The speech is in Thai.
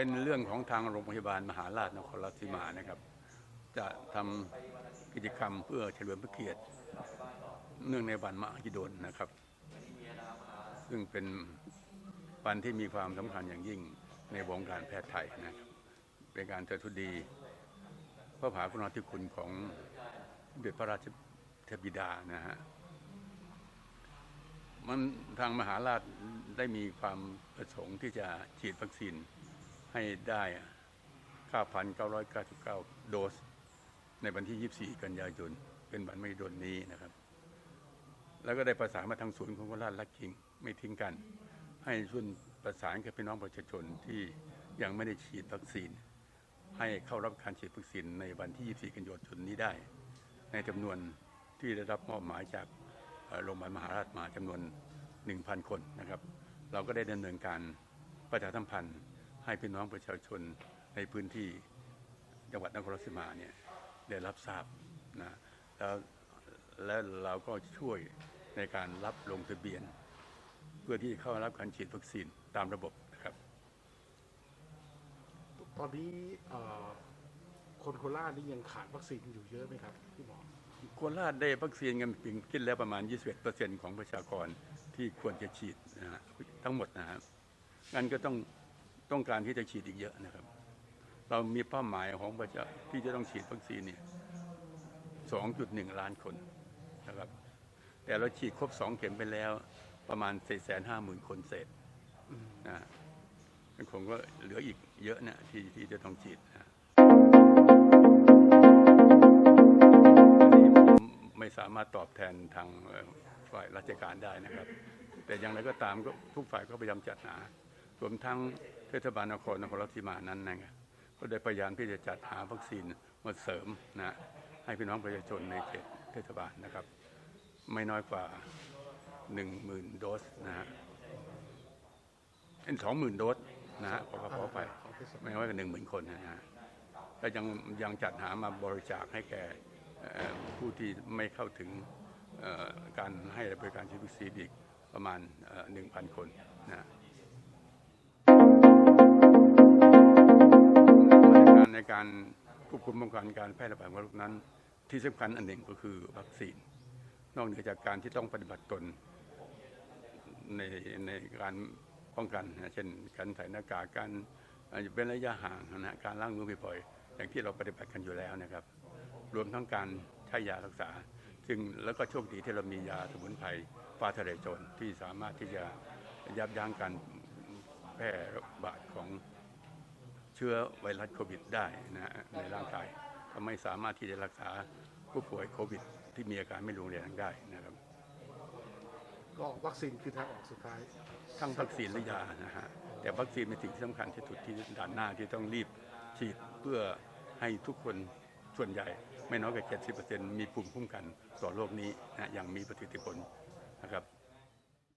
เป็นเรื่องของทางโรงพยาบาลมหาราชนครราชสีมานะครับ จะทำกิจกรรมเพื่อเฉลิมพระเกียรติ เนื่องในวันมหิดลนะครับ ซึ่งเป็นวันที่มีความสำคัญอย่างยิ่งในวงการแพทย์ไทยนะครับเป็นการเทิดทูนดีพระมหากรุณาธิคุณของเด็จพระราชเทพบิดานะฮะมันทางมหาราชได้มีความประสงค์ที่จะฉีดวัคซีน ให้ได้ 9,999 โดส ในวันที่ 24 กันยายน เป็นวันไม่โดนนี้นะครับ แล้วก็ได้ประสานมาทางศูนย์ของโคราชและคิงไม่ทิ้งกัน ให้ช่วยประสานกับพี่น้องประชาชนที่ยังไม่ได้ฉีดวัคซีน ให้เข้ารับการฉีดวัคซีนในวันที่ 24 กันยายนนี้ได้ ในจำนวนที่ได้รับมอบหมายจากโรงพยาบาลมหาราชมาจำนวน 1,000 คนนะครับ เราก็ได้ดำเนินการประชาสัมพันธ์ ให้พี่น้องประชาชนในพื้นที่จังหวัดนครราชสีมาเนี่ยได้รับทราบนะแล้วและเราก็ช่วยในการรับลงทะเบียน เพื่อที่เข้ารับการฉีดวัคซีนตามระบบนะครับ ตอนนี้เอ่อคนโคราชนี่ยังขาดวัคซีนอยู่เยอะไหมครับพี่หมอโคราชได้วัคซีนกันถึงคิดแล้วประมาณ 21%ของประชากรที่ควรจะฉีดนะฮะทั้งหมดนะครับงั้นก็ต้อง ต้องการที่จะฉีดอีกเยอะนะครับ เรามีเป้าหมายของประชาที่จะต้องฉีดวัคซีนเนี่ย2.1 ล้านคนนะครับ แต่เราฉีดครบ 2 เข็มไปแล้วประมาณ 450,000 คนเศษนะฮะมันคงก็เหลืออีกเยอะนะที่ที่จะต้องฉีดนะอันนี้ผมไม่สามารถตอบแทนทางฝ่ายราชการได้นะครับ แต่อย่างไรก็ตามก็ทุกฝ่ายก็พยายามจัดหา รวมทั้งเทศบาลนครนครราชสีมานั้นนะครับก็ได้พยายามที่จะจัดหาวัคซีนมาเสริมนะให้พี่น้องประชาชนในเขตเทศบาลนะครับ ไม่น้อยกว่า 1 0,000 โดสนะฮะเป็นสองหมื่นโดสนะฮะขอขอไปไม่น้อยกว่าหนึ่งหมื่นคนนะฮะก็ยังยังจัดหามาบริจาคให้แก่ผู้ที่ไม่เข้าถึงการให้บริการชีวิตซีอีกประมาณหนึ่งพันคนนะ ในการควบคุมป้องกันการแพร่ระบาดของโรคนั้น ที่สำคัญอันหนึ่งก็คือวัคซีน นอกเหนือจากการที่ต้องปฏิบัติตนในในการป้องกันนะเช่นการใส่หน้ากากการเอ่อเป็นระยะห่างนะการล้างมือบ่อยๆอย่างที่เราปฏิบัติกันอยู่แล้วนะครับ รวมทั้งการใช้ยารักษา ซึ่งแล้วก็โชคดีที่เรามียาสมุนไพรฟ้าทะเลโจรที่สามารถที่จะยับยั้งการแพร่ระบาดของ เชื้อไวรัสโควิดได้นะฮะในร่างกายทำให้สามารถที่จะรักษาผู้ป่วยโควิด ที่มีอาการไม่รุนแรงได้นะครับ ก็วัคซีนคือทางออกสุดท้ายทั้งวัคซีนและยานะฮะแต่วัคซีนเป็นสิ่งที่สำคัญที่สุดที่ด่านหน้าที่ต้องรีบฉีดเพื่อให้ทุกคนส่วนใหญ่ ไม่น้อยกว่า70%มีภูมิคุ้มกันต่อโรคนี้นะอย่างมีประสิทธิผลนะครับ